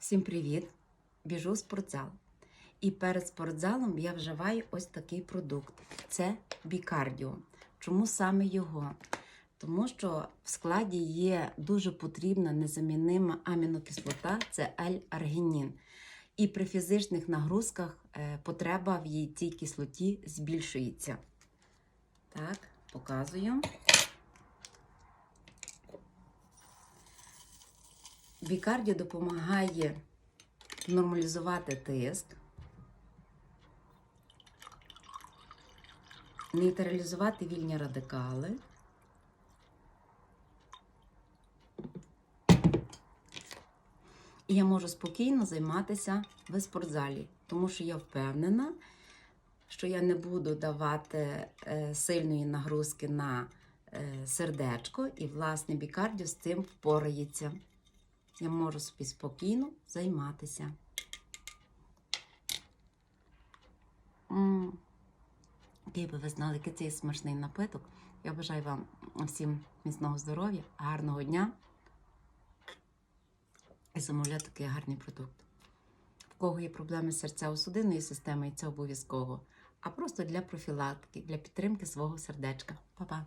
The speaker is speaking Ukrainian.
Всім привіт! Біжу в спортзал. І перед спортзалом я вживаю ось такий продукт. Це бікардіо. Чому саме його? Тому що в складі є дуже потрібна незамінима амінокислота це L-аргінін. І при фізичних нагрузках е, потреба в її цій кислоті збільшується. Так, показую. Бікардіо допомагає нормалізувати тиск, нейтралізувати вільні радикали. І я можу спокійно займатися в спортзалі, тому що я впевнена, що я не буду давати е, сильної нагрузки на е, сердечко, і, власне, бікардіо з цим впорається. Я можу собі спокійно займатися. М. Який би ви знали, який це є смачний напиток. Я бажаю вам всім міцного здоров'я, гарного дня і замовляти такий гарний продукт. В кого є проблеми з серцево-судинною системою, це обов'язково. А просто для профілактики, для підтримки свого сердечка. Па-па!